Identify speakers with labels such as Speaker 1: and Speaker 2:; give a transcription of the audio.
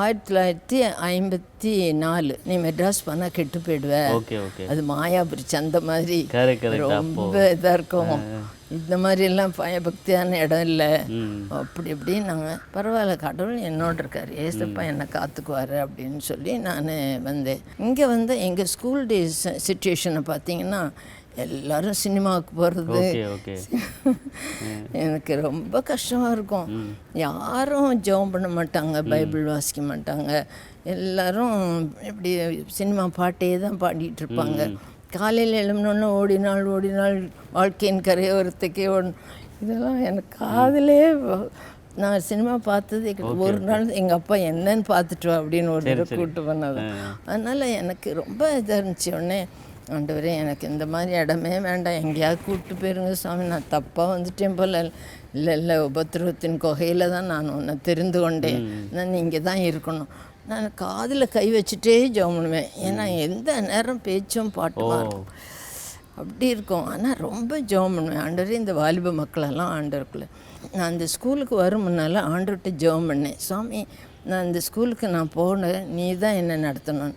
Speaker 1: ஆயிரத்தி தொள்ளாயிரத்தி ஐம்பத்தி நாலு. நீ மெட்ராஸ் போனால் கெட்டு போயிடுவ.
Speaker 2: Okay okay.
Speaker 1: அது மாயாபுரி சந்த மாதிரி ரொம்ப இதாக இருக்கும். இந்த மாதிரியெல்லாம் பயபக்தியான இடம் இல்லை. அப்படி இப்படி நாங்கள் பரவாயில்ல கடவுள் என்னோட இருக்கார். ஏசப்பா என்னை காத்துக்குவார் அப்படின்னு சொல்லி நான் வந்தேன். இங்கே வந்து எங்கள் ஸ்கூல் டேஸ் சுச்சுவேஷனை பார்த்தீங்கன்னா எல்லாரும் சினிமாவுக்கு போகிறது எனக்கு ரொம்ப கஷ்டமாக இருக்கும். யாரும் ஜெபம் பண்ண மாட்டாங்க பைபிள் வாசிக்க மாட்டாங்க. எல்லாரும் இப்படி சினிமா பாட்டே தான் பாடிட்டு இருப்பாங்க. காலையில் எழும்பினோன்னு ஓடினாள் ஓடினாள் வாழ்க்கையின் கரையோரத்துக்கே ஓடி இதெல்லாம் எனக்கு காதலே நான் சினிமா பார்த்தது ஒரு நாள் எங்கள் அப்பா என்னன்னு பார்த்துட்டு அப்படின்னு ஒரு கூப்பிட்டு பண்ணது அதனால் எனக்கு ரொம்ப இதாக இருந்துச்சு. உடனே ஆண்டவரே எனக்கு இந்த மாதிரி இடமே வேண்டாம். எங்கேயாவது கூப்பிட்டு போயிருங்க சாமி. நான் தப்பாக வந்துட்டேன் போல. இல்லை இல்லை உபத்திரவத்தின் குகையில் தான் நான் உன்னை தெரிந்து கொண்டேன். நான் இங்கே தான் இருக்கணும். நான் காதில் கை வச்சுட்டே ஜெபம் பண்ணுவேன் ஏன்னா எந்த நேரம் பேச்சும் பாட்டுமா இருக்கும். அப்படி இருக்கும். ஆனால் ரொம்ப ஜெபம் பண்ணுவேன் ஆண்டவரே இந்த வாலிப மக்களெல்லாம் ஆண்டவருக்குள்ள. நான் இந்த ஸ்கூலுக்கு வரும் முன்னால் ஆண்டவர்கிட்ட ஜெபம் பண்ணேன். சாமி நான் இந்த ஸ்கூலுக்கு நான் போனேன் நீ தான் என்ன நடத்தணும்